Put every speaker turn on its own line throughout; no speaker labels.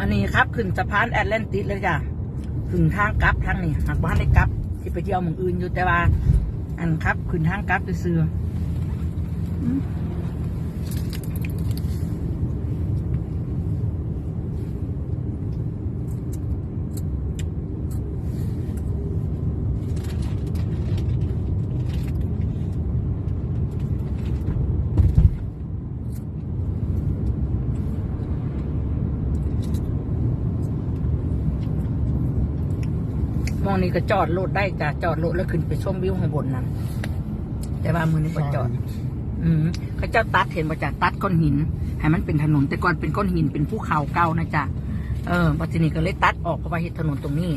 อันนี้ครับขึ้นสะพานแอตแลนติสเลยจ้ะขึ้นทางกลับทางนี้หากบ้านได้กลับที่ไปเที่ยวเมืองอื่นอยู่แต่ว่า อันครับขึ้นทางกลับไปซื้อ นี่ก็จอดรถได้จ้ะจอดรถแล้วขึ้นไปชมวิวข้างบนนั้นแต่ว่ามือนี้ก็จอด อืมเขาเจ้าตัดเห็นบ่จ้ะตัดก้อนหินให้มันเป็นถนน แต่ก่อนเป็นก้อนหินเป็นภูเขาเก่านะจ๊ะเออปัจจุบันก็เลยตัดออกเพราะว่าเฮ็ดถนนตรงนี้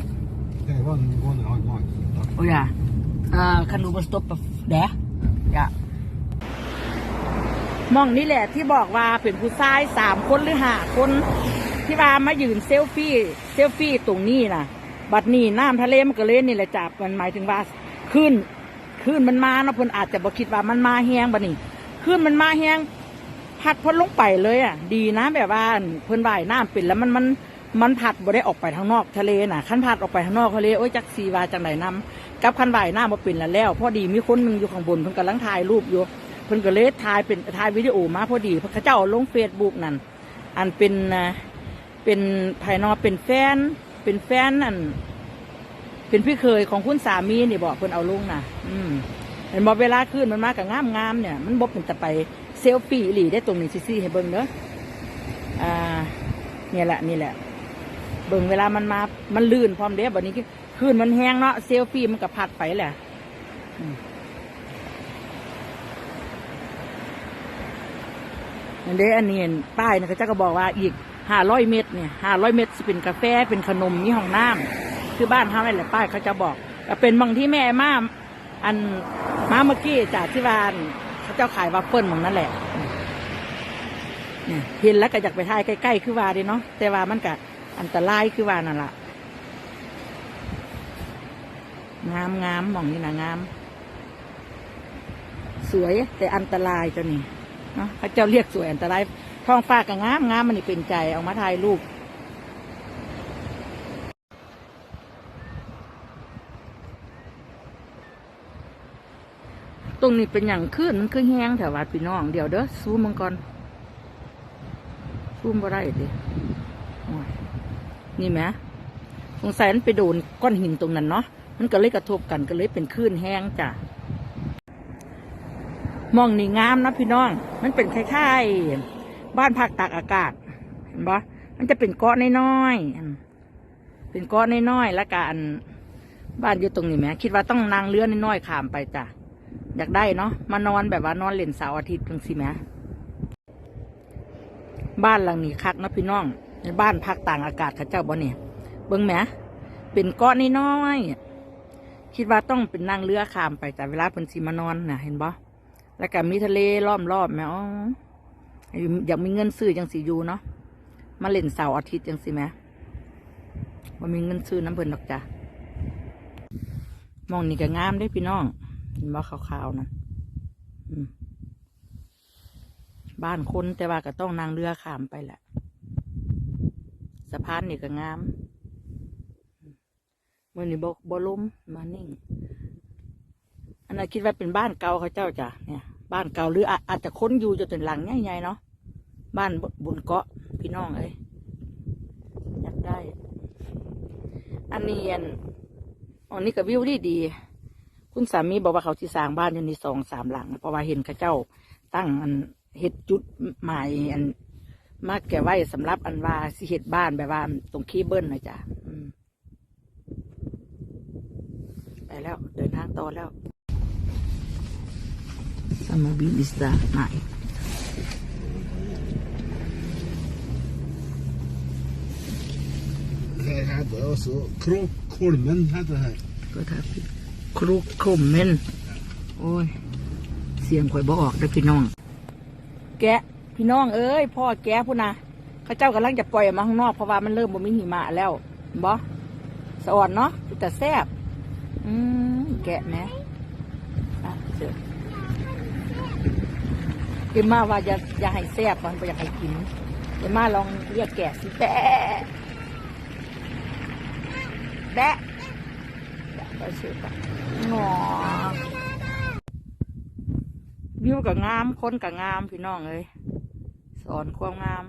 Det var den gående han var.
โอ้ยอะเอ่อคันดูบนสต็อปแดะอย่ามองนี่แหละที่บอกว่าเป็นผู้ชายสามคนหรือห้าคน ที่ว่ามายืนเซลฟี่ เซลฟี่ตรงนี้น่ะ บัดนี้น้ำทะเลมันก็เล่นนี่แหละจ้ะมันหมายถึงว่าขึ้นขึ้นมันมาเนาะเพิ่นอาจจะบ่คิดว่ามันมาแห้งบัดนี้ขึ้นมันมาแห้งพัดเพิ่นลงไปเลยอะ ดีนะแบบว่าเพิ่นว่ายน้ำเป็นแล้วมันมันมันพัดบ่ได้ออกไปทางนอกทะเลน่ะคันพัดออกไปทางนอกทะเลโอ้ยจักสีว่าจังไหนนํกับคันว่ายน้ำบ่เป็นแล้วแล้วพอดีมีคนนึงอยู่ข้างบนเพิ่นกำลังถ่ายรูปอยู่เพิ่นก็เลยถ่ายเป็นถ่ายวิดีโอมาพอดีพราะเจ้าลง Facebook นั่นอันเป็นเป็นภายนอกเป็นแฟน เป็นแฟนอันเป็นพี่เคยของคุณสามีนี่บอกเพิ่นเอาลงนะอืมเห็นบอกเวลาขึ้นมันมากับงามงามเนี่ย มันบอกเป็นแต่ไปเซลฟี่หลีได้ตรงนี้ซี่ให้เบิ่งเด้ออ่า เนี่ยแหละนี่แหละ เบิ่งเวลามันมา มันลื่นพร้อมเด้บัดนี้ขึ้นมันแห้งเนาะเซลฟี่มันก็พัดไปแหละอันเด้อันนี้ป้ายนะเขาเจ้าก็บอกว่าอีก ห้าร้อยเมตรเนี่ยห้าร้อยเมตรสิเป็นกาแฟเป็นขนมมีห้องน้ำคือบ้านเขานั่นแหละป้ายเขาจะบอกก็เป็นบางที่แม่มาอันมาเมื่อกี้จากที่บ้านเขาเจ้าขายวาฟเฟิลของนั่นแหละเห็นแล้วก็อยากไปถ่ายใกล้ๆคือว่าดีเนาะแต่ว่ามันก็อันตรายคือว่านั่นแหละงามงามมองนี่นะงาม สวยแต่อันตรายตัวนี้เนาะเขาเจ้าเรียกสวยอันตราย ท้องฟ้าก็งามงามมันนี่เป็นใจเอามาถ่ายรูปตรงนี้เป็นอย่างขึ้นมันคือแห้งแถววัดพี่น้องเดี๋ยวเด้อซูมมังก่อนซูมบ่ได้ดิโอ้ยนี่ไหมสงสัยมันไปโดนก้อนหินตรงนั้นเนาะมันก็เลยกระทบกันก็เลยเป็นคลื่นแห้งจ้ะมองนี่งามนะพี่น้อง มันเป็นคล้ายๆ บ้านพักตากอากาศ เห็นปะมันจะเป็นเกาะน้อยๆเป็นเกาะน้อยๆแล้วกันบ้านอยู่ตรงนี้ไหมคิดว่าต้องนางเรือน้อยๆข้ามไปจ้ะอยากได้เนาะมานอนแบบว่านอนเล่นเสาร์อาทิตย์จังสิแหมบ้านหลังนี้คักนะพี่น้องในบ้านพักต่างอากาศข้าเจ้าบ่เนี่ยเบิ่งแหมเป็นก้อนน้อยๆคิดว่าต้องเป็นนั่งเรือข้ามไปแต่เวลาเพิ่นสิมานอนน่ะเห็นบ่แล้วก็มีทะเลล้อมรอบแหมอ๋อ อยากมีเงินซื้อจังสิอยู่เนาะมาเล่นเสาร์อาทิตย์จังสิแหมว่ามีเงินซื้อน้ำเพิ่นดอกจ้ะมองนี่ก็งามได้พี่น้องเห็นว่าขาวๆนั่นบ้านคนแต่ว่าก็ต้องนั่งเรือขามไปแหละสะพานนี่ก็งามเมื่อนี้บกบล้มมานิ่ง อันนั้นคิดว่าเป็นบ้านเก่าเขาเจ้าจ้ะเนี่ย บ้านเก่าหรืออาอาจจะค้นอยู่จนถึงหลังใหญ่ๆเนาะ บ้านบนเกาะพี่น้องเอ้ยอยากได้ อันนี้อันอันนี้ก็วิวดีดี คุณสามีบอกว่าเขาที่สร้างบ้านอยู่ในสองสามหลัง เพราะว่าเห็นข้าเจ้า ตั้งอันเฮ็ดจุดใหม่อันมากแก่ไว้สำหรับอันว่าสิเฮ็ดบ้านแบบว่าตรงคีเบิ้ลนะจ๊ะไปแล้วเดินทางต่อแล้วสมบิลิสดาไหน
Det heter også Kråkholmen, heter det her.
ก็ถ้าครุกคมเม่นโอ้ย เสียงข่อยบออกเด้อพี่น้อง แกะพี่น้องเอ้ยพ่อแกะพุ่นนะเข้าเจ้ากำลังจะปล่อยออกมาข้างนอกเพราะว่ามันเริ่มบ่มีหิมะแล้วบอสะอ่อนเนาะแต่แซ่บอืมแกะแหมอะเสือเอ็มมาว่าอย่าอย่าให้แซ่บมันบ่อยากให้กินเอ็มมาลองเรียกแกะสิแปะ แบะแบะไปชื่อปะงอวิวกับงามคนกับงามพี่น้องเลยสอนความงาม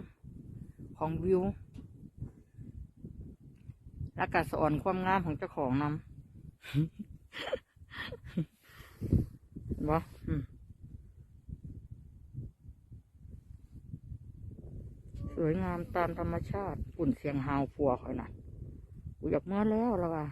ของวิว แล้วก็สอนความงามของเจ้าของนำเห็นบ่อืมสวยงามตามธรรมชาติปุ่นเสียงฮาวฟัวเขาน่ะกู อยากเมื่อแล้วละวว่ะ